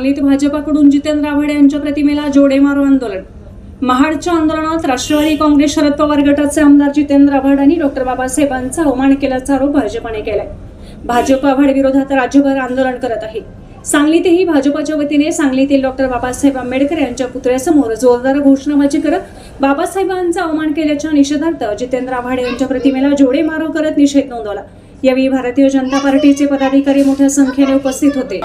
सांगलीत भाजपाकडून जितेंद्र आव्हाड यांच्या प्रतिमेला जोडे मारो आंदोलन. महाडच्या आंदोलनात राष्ट्रवादी काँग्रेस शरद पवार गटाचे आमदार जितेंद्र आव्हाड आणि डॉक्टर बाबासाहेबांचा अवमान केल्याचा आरोप भाजपाने केलाय. भाजप आव्हाड विरोधात राज्यभर आंदोलन करत आहे. सांगलीतही भाजपाच्या वतीने सांगलीतील डॉक्टर बाबासाहेब आंबेडकर यांच्या पुतळ्यासमोर जोरदार घोषणाबाजी करत बाबासाहेबांचा अवमान केल्याच्या निषेधार्थ जितेंद्र आव्हाड यांच्या प्रतिमेला जोडे मारो करत निषेध नोंदवला. यावेळी भारतीय जनता पार्टीचे पदाधिकारी मोठ्या संख्येने उपस्थित होते.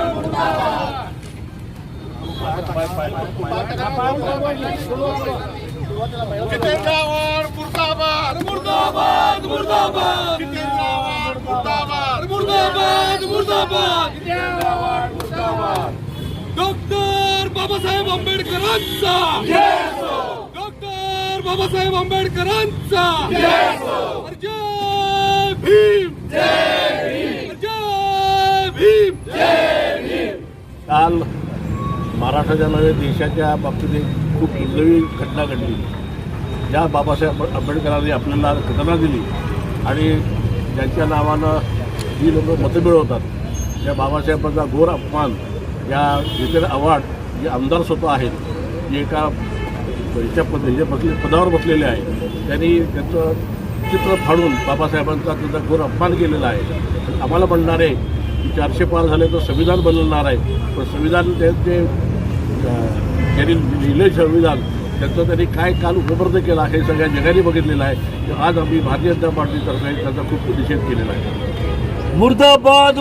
जितेंद्रावर मुर्दाबाद मुर्दाबाद मुर्दाबाद जितेंद्रावर मुर्दाबाद मुर्दाबाद मुर्दाबाद जितेंद्रावर मुर्दाबाद डॉक्टर बाबासाहेब आंबेडकरांचा डॉक्टर बाबासाहेब आंबेडकरांचा जय भीम जय भीम काल महाराष्ट्राच्या नव्हे देशाच्या बाबतीत एक खूप दुर्दैवी घटना घडली. ज्या बाबासाहेब आंबेडकरांनी आपल्याला घटना दिली आणि ज्यांच्या नावानं जी लोक मतं मिळवतात त्या बाबासाहेबांचा घोर अपमान या जितेंद्र आव्हाड जे आमदार स्वतः आहेत जे एका ह्याच्या पद ह्याच्या बसले पदावर बसलेले आहे त्यांनी त्यांचं चित्र फाडून बाबासाहेबांचा त्याचा घोर अपमान केलेला आहे. आम्हाला म्हणणार आहे की चारशे पार झाले तर संविधान बनवणार आहे. पण संविधान ते त्यांनी लिहिलं संविधान. त्यांचं त्यांनी काय काल उपलब्ध केला हे सगळ्या जगाने बघितलेलं आहे. आज आम्ही भारतीय जनता पार्टीतर्फे त्यांचा खूप निषेध केलेला आहे. मुर्दाबाद